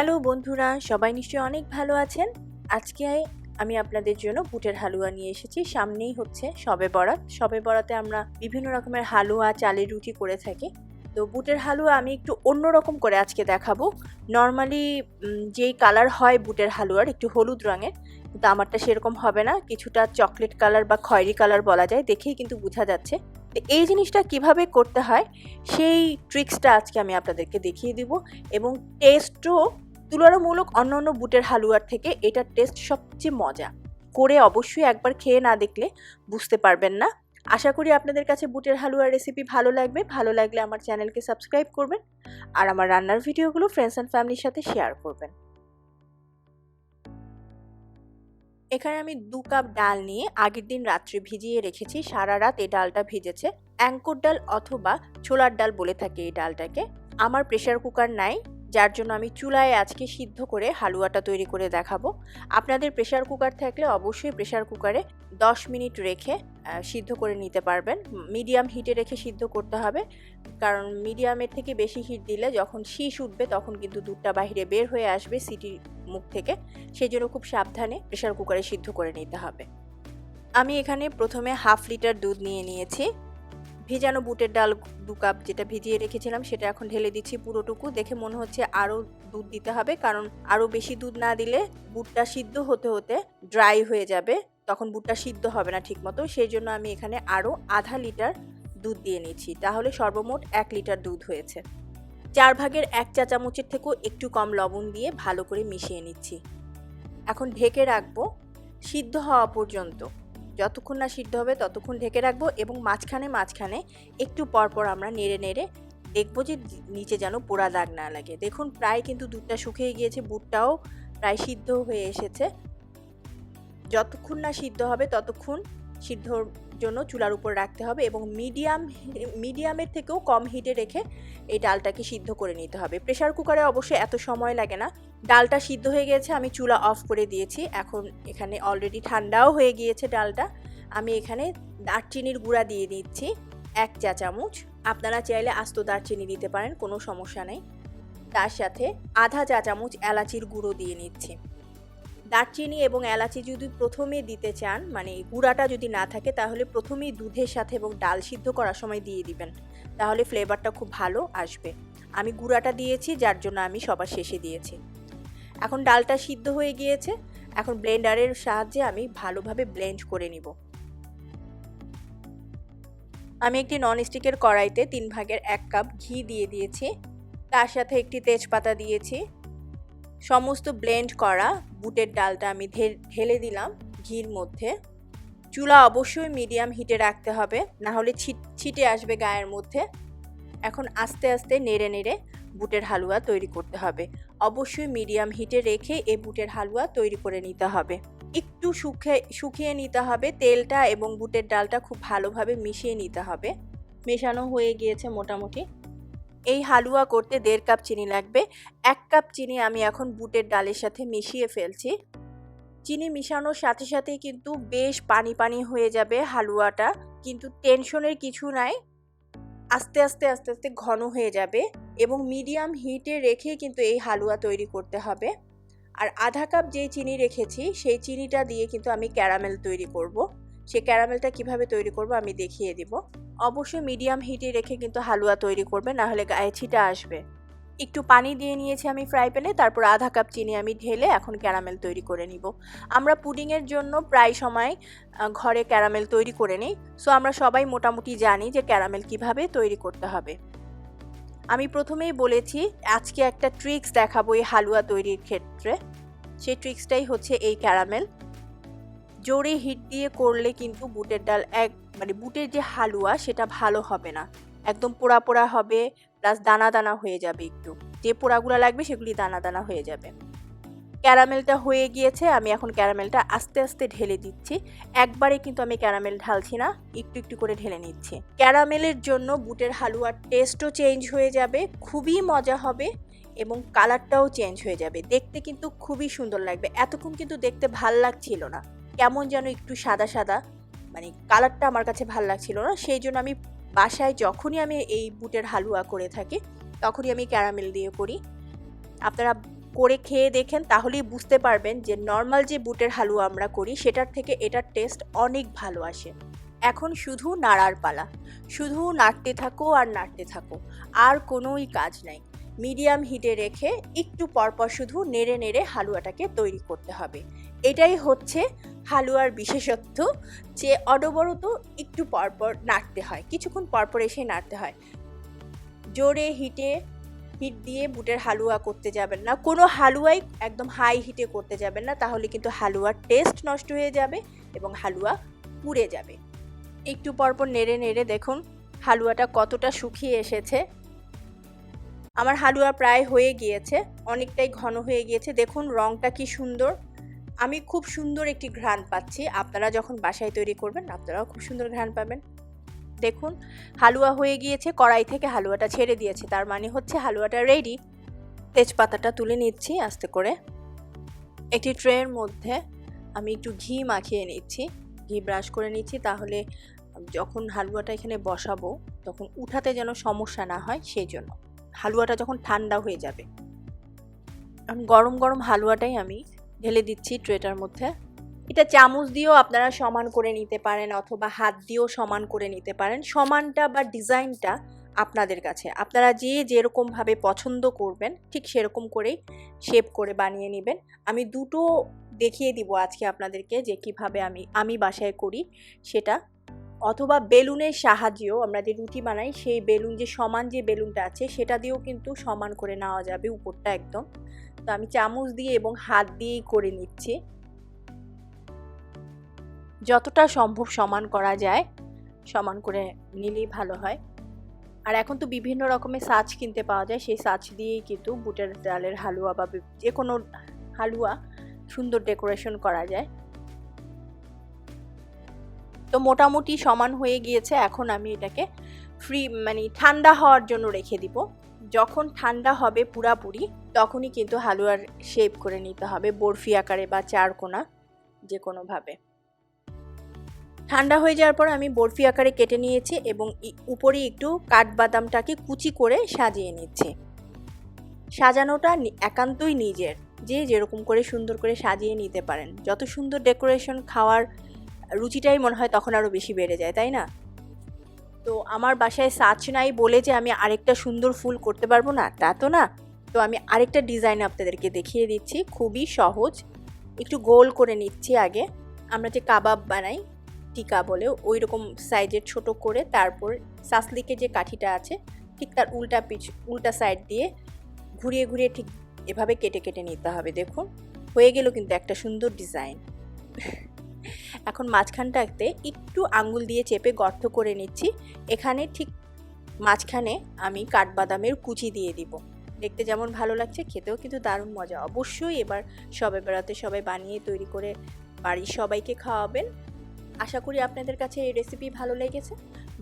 Hello বন্ধুরা, সবাই নিশ্চয়ই অনেক ভালো আছেন? আজকে আমি আপনাদের জন্য বুটের হালুয়া নিয়ে এসেছি। সামনেই হচ্ছে সবে বরাত। সবে বরাতে আমরা বিভিন্ন রকমের হালুয়া, চালের রুটি করে থাকি। তো বুটের হালুয়া আমি একটু অন্যরকম করে আজকে দেখাবো। নর্মালি যেই কালার হয় বুটের হালুয়ার, একটু হলুদ রঙের, কিন্তু আমারটা সেরকম হবে না। কিছুটা চকলেট কালার বা খয়েরি কালার বলা যায়, দেখেই কিন্তু বোঝা যাচ্ছে। তো এই জিনিসটা কীভাবে করতে হয়, সেই ট্রিক্সটা আজকে আমি আপনাদেরকে দেখিয়ে দিব। এবং টেস্টও তুলনামূলক অন্য অন্য বুটের হালুয়ার থেকে এটার টেস্ট সবচেয়ে মজা। করে অবশ্যই একবার খেয়ে না দেখলে বুঝতে পারবেন না। আশা করি আপনাদের কাছে বুটের হালুয়ার রেসিপি ভালো লাগবে। ভালো লাগলে আমার চ্যানেলকে সাবস্ক্রাইব করবেন আর আমার রান্নার ভিডিওগুলো ফ্রেন্ডস অ্যান্ড ফ্যামিলির সাথে শেয়ার করবেন। এখানে আমি দু কাপ ডাল নিয়ে আগের দিন রাত্রে ভিজিয়ে রেখেছি। সারা রাত এই ডালটা ভিজেছে। অ্যাঙ্কর ডাল অথবা ছোলার ডাল বলে থাকে এই ডালটাকে। আমার প্রেশার কুকার নাই। যার জন্য আমি চুলায় আজকে সিদ্ধ করে হালুয়াটা তৈরি করে দেখাবো। আপনাদের প্রেশার কুকার থাকলে অবশ্যই প্রেশার কুকারে 10 মিনিট রেখে সিদ্ধ করে নিতে পারবেন। মিডিয়াম হিটে রেখে সিদ্ধ করতে হবে। কারণ মিডিয়ামের থেকে বেশি হিট দিলে যখন শীষ উঠবে তখন কিন্তু দুধটা বাহিরে বের হয়ে আসবে সিটির মুখ থেকে। সেই জন্য খুব সাবধানে প্রেশার কুকারে সিদ্ধ করে নিতে হবে। আমি এখানে প্রথমে হাফ লিটার দুধ নিয়ে নিয়েছি। ভেজানো বুটের ডাল দু কাপ যেটা ভিজিয়ে রেখেছিলাম, সেটা এখন ঢেলে দিচ্ছি পুরোটুকু। দেখে মনে হচ্ছে আরও দুধ দিতে হবে, কারণ আরও বেশি দুধ না দিলে বুটটা সিদ্ধ হতে হতে ড্রাই হয়ে যাবে। তখন বুটটা সিদ্ধ হবে না ঠিকমতো সেই জন্য আমি এখানে আরও আধা লিটার দুধ দিয়ে নিচ্ছি। তাহলে সর্বমোট এক লিটার দুধ হয়েছে। চার ভাগের এক চা চামচের থেকেও একটু কম লবণ দিয়ে ভালো করে মিশিয়ে নিচ্ছি। এখন ঢেকে রাখব, সিদ্ধ হওয়া পর্যন্ত। যতক্ষণ না সিদ্ধ হবে ততক্ষণ ঢেকে রাখব এবং মাঝখানে মাঝখানে একটু পরপর আমরা নেড়ে নেড়ে দেখব যে নিচে যেন পোড়া দাগ না লাগে। দেখুন প্রায় কিন্তু দুধটা শুকিয়ে গিয়েছে, বুটটাও প্রায় সিদ্ধ হয়ে এসেছে। যতক্ষণ না সিদ্ধ হবে ততক্ষণ সিদ্ধর জন্য চুলার উপর রাখতে হবে এবং মিডিয়াম মিডিয়ামের থেকেও কম হিটে রেখে এই ডালটাকে সিদ্ধ করে নিতে হবে। প্রেশার কুকারে অবশ্যই এত সময় লাগে না। ডালটা সিদ্ধ হয়ে গেছে, আমি চুলা অফ করে দিয়েছি। এখন এখানে অলরেডি ঠান্ডাও হয়ে গিয়েছে ডালটা। আমি এখানে দারচিনির গুঁড়া দিয়ে দিচ্ছি, এক চা চামচ। আপনারা চাইলে আস্ত দারচিনি দিতে পারেন, কোনো সমস্যা নেই। তার সাথে আধা চা চামচ এলাচির গুঁড়ো দিয়ে নিচ্ছি। দারচিনি এবং এলাচি যদি প্রথমে দিতে চান মানে গুঁড়াটা যদি না থাকে, তাহলে প্রথমেই দুধের সাথে এবং ডাল সিদ্ধ করার সময় দিয়ে দিবেন। তাহলে ফ্লেভারটা খুব ভালো আসবে। আমি গুঁড়াটা দিয়েছি, যার জন্য আমি সবার শেষে দিয়েছি। এখন ডালটা সিদ্ধ হয়ে গিয়েছে। এখন ব্লেন্ডারের সাহায্যে আমি ভালোভাবে ব্লেন্ড করে নিব। আমি একটি ননস্টিকের কড়াইতে তিন ভাগের এক কাপ ঘি দিয়ে দিয়েছি। তার সাথে একটি তেজপাতা দিয়েছি। সমস্ত ব্লেন্ড করা বুটের ডালটা আমি ঢেলে দিলাম ঘির মধ্যে। চুলা অবশ্যই মিডিয়াম হিটে রাখতে হবে, না হলে ছিটে আসবে গায়ের মধ্যে। এখন আস্তে আস্তে নেড়ে নেড়ে বুটের হালুয়া তৈরি করতে হবে। অবশ্যই মিডিয়াম হিটে রেখে এই বুটের হালুয়া তৈরি করে নিতে হবে। একটু শুকিয়ে শুকিয়ে নিতে হবে তেলটা এবং বুটের ডালটা খুব ভালোভাবে মিশিয়ে নিতে হবে। মেশানো হয়ে গিয়েছে মোটামুটি। এই হালুয়া করতে দেড় কাপ চিনি লাগবে। এক কাপ চিনি আমি এখন বুটের ডালের সাথে মিশিয়ে ফেলছি। চিনি মিশানোর সাথে সাথে কিন্তু বেশ পানি পানি হয়ে যাবে হালুয়াটা। কিন্তু টেনশনের কিছু নাই। আস্তে আস্তে আস্তে আস্তে ঘন হয়ে যাবে এবং মিডিয়াম হিটে রেখে কিন্তু এই হালুয়া তৈরি করতে হবে। আর আধা কাপ যেই চিনি রেখেছি, সেই চিনিটা দিয়ে কিন্তু আমি ক্যারামেল তৈরি করব। সেই ক্যারামেলটা কীভাবে তৈরি করব আমি দেখিয়ে দিব। অবশ্যই মিডিয়াম হিটে রেখে কিন্তু হালুয়া তৈরি করবে না হলে গায়ে ছিটা আসবে। একটু পানি দিয়ে নিয়েছি আমি ফ্রাই প্যানে তারপর আধা কাপ চিনি আমি ঢেলে এখন ক্যারামেল তৈরি করে নিব। আমরা পুডিংয়ের জন্য প্রায় সময় ঘরে ক্যারামেল তৈরি করে নিই সো আমরা সবাই মোটামুটি জানি যে ক্যারামেল কীভাবে তৈরি করতে হবে। আমি প্রথমেই বলেছি, আজকে একটা ট্রিক্স দেখাবো এই হালুয়া তৈরির ক্ষেত্রে। সেই ট্রিক্সটাই হচ্ছে এই ক্যারামেল। জোরে হিট দিয়ে করলে কিন্তু বুটের ডাল এক মানে বুটের যে হালুয়া সেটা ভালো হবে না। একদম পোড়া পোড়া হবে প্লাস দানা দানা হয়ে যাবে একটু। যে পোড়াগুলো লাগবে সেগুলি দানা দানা হয়ে যাবে। ক্যারামেলটা হয়ে গিয়েছে, আমি এখন ক্যারামেলটা আস্তে আস্তে ঢেলে দিচ্ছি। একবারে কিন্তু আমি ক্যারামেল ঢালছি না, একটু একটু করে ঢেলে নিচ্ছি। ক্যারামেলের জন্য বুটের হালুয়ার টেস্টও চেঞ্জ হয়ে যাবে, খুবই মজা হবে এবং কালারটাও চেঞ্জ হয়ে যাবে। দেখতে কিন্তু খুবই সুন্দর লাগবে। এতক্ষণ কিন্তু দেখতে ভালো লাগছিল না। কেমন যেন একটু সাদা সাদা মানে কালারটা আমার কাছে ভালো লাগছিল না। সেই জন্য আমি বাসায় যখনই আমি এই বুটের হালুয়া করে থাকি, তখনই আমি ক্যারামেল দিয়ে করি। আপনারা করে খেয়ে দেখেন, তাহলেই বুঝতে পারবেন যে নর্মাল যে বুটের হালুয়া আমরা করি, সেটার থেকে এটার টেস্ট অনেক ভালো আসে। এখন শুধু নাড়ার পালা। শুধু নাড়তে থাকো আর নাড়তে থাকো। আর কোনোই কাজ নাই। মিডিয়াম হিটে রেখে একটু পরপর শুধু নেড়ে নেড়ে হালুয়াটাকে তৈরি করতে হবে। এটাই হচ্ছে হালুয়ার বিশেষত্ব যে অনবরত একটু পরপর নাড়তে হয়, কিছুক্ষণ পরপর এসে নাড়তে হয়। জোরে হিটে, হিট দিয়ে বুটের হালুয়া করতে যাবেন না। কোনো হালুয়াই একদম হাই হিটে করতে যাবেন না, তাহলে কিন্তু হালুয়ার টেস্ট নষ্ট হয়ে যাবে এবং হালুয়া পুড়ে যাবে। একটু পরপর নেড়ে নেড়ে দেখুন হালুয়াটা কতটা শুকিয়ে এসেছে। আমার হালুয়া প্রায় হয়ে গিয়েছে, অনেকটাই ঘন হয়ে গিয়েছে। দেখুন রংটা কি সুন্দর। আমি খুব সুন্দর একটি ঘ্রাণ পাচ্ছি। আপনারা যখন বাসায় তৈরি করবেন, আপনারাও খুব সুন্দর ঘ্রাণ পাবেন। দেখুন, হালুয়া হয়ে গিয়েছে, কড়াই থেকে হালুয়াটা ছেড়ে দিয়েছে। তার মানে হচ্ছে হালুয়াটা রেডি তেজপাতাটা তুলে নিচ্ছি আস্তে করে। একটি ট্রের মধ্যে আমি একটু ঘি মাখিয়ে নিচ্ছি। ঘি ব্রাশ করে নিচ্ছি তাহলে যখন হালুয়াটা এখানে বসাবো, তখন উঠাতে যেন সমস্যা না হয়, সেই জন্য। হালুয়াটা যখন ঠান্ডা হয়ে যাবে। গরম গরম হালুয়াটাই আমি ঢেলে দিচ্ছি ট্রেটার মধ্যে। এটা চামচ দিয়েও আপনারা সমান করে নিতে পারেন অথবা হাত দিয়েও সমান করে নিতে পারেন। সমানটা বা ডিজাইনটা আপনাদের কাছে। আপনারা যে যেরকমভাবে পছন্দ করবেন, ঠিক সেরকম করেই শেপ করে বানিয়ে নেবেন। আমি দুটো দেখিয়ে দিব আজকে আপনাদেরকে যে কীভাবে আমি আমি বাসায় করি সেটা। অথবা বেলুনের সাহায্যেও আমরা যে রুটি বানাই, সেই বেলুন যে সমান যে বেলুনটা আছে, সেটা দিয়েও কিন্তু সমান করে নেওয়া যাবে উপরটা একদম। তো আমি চামচ দিয়ে এবং হাত দিয়েই করে নিচ্ছি। যতটা সম্ভব সমান করা যায়, সমান করে নিলেই ভালো হয়। আর এখন তো বিভিন্ন রকমের সাজ কিনতে পাওয়া যায়, সেই সাজ দিয়েই কিন্তু বুটের ডালের হালুয়া বা যে কোনো হালুয়া সুন্দর ডেকোরেশন করা যায়। তো মোটামুটি সমান হয়ে গিয়েছে। এখন আমি এটাকে ফ্রি মানে ঠান্ডা হওয়ার জন্য রেখে দিব। যখন ঠান্ডা হবে পুরাপুরি, তখনই কিন্তু হালুয়ার শেপ করে নিতে হবে, বরফি আকারে বা চারকোনা যে কোনোভাবে ঠান্ডা হয়ে যাওয়ার পর আমি বরফি আকারে কেটে নিয়েছি এবং উপরে একটু কাঠবাদামটাকে কুচি করে সাজিয়ে নিচ্ছি। সাজানোটা একান্তই নিজের। যে যেরকম করে সুন্দর করে সাজিয়ে নিতে পারেন। যত সুন্দর ডেকোরেশন খাওয়ার রুচিটাই মনে হয় তখন আরও বেশি বেড়ে যায়, তাই না? তো আমার বাসায় সাচ নাই বলে যে আমি আরেকটা সুন্দর ফুল করতে পারব না, তা তো না। তো আমি আরেকটা ডিজাইন আপনাদেরকে দেখিয়ে দিচ্ছি, খুবই সহজ। একটু গোল করে নিচ্ছি আগে। আমরা যে কাবাব বানাই, টিকা বলে ওই রকম সাইজের ছোট করে তারপর সাসলিকে যে কাঠিটা আছে, ঠিক তার উল্টা পিছ, উল্টা সাইড দিয়ে ঘুরিয়ে ঘুরিয়ে ঠিক এভাবে কেটে কেটে নিতে হবে, দেখুন। হয়ে গেল কিন্তু একটা সুন্দর ডিজাইন। এখন মাঝখানটাতে একটু আঙ্গুল দিয়ে চেপে গর্ত করে নিচ্ছি। এখানে ঠিক মাঝখানে আমি কাঠবাদামের কুচি দিয়ে দিব। দেখতে যেমন ভালো লাগছে, খেতেও কিন্তু দারুণ মজা। অবশ্যই এবার সবে বেড়াতে সবাই বানিয়ে তৈরি করে বাড়ির সবাইকে খাওয়াবেন। আশা করি আপনাদের কাছে এই রেসিপি ভালো লেগেছে।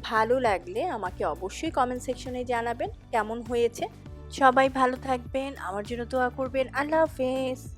ভালো লাগলে আমাকে অবশ্যই কমেন্ট সেকশনে জানাবেন, কেমন হয়েছে? সবাই ভালো থাকবেন, আমার জন্য দোয়া করবেন। আল্লাহ হাফেজ!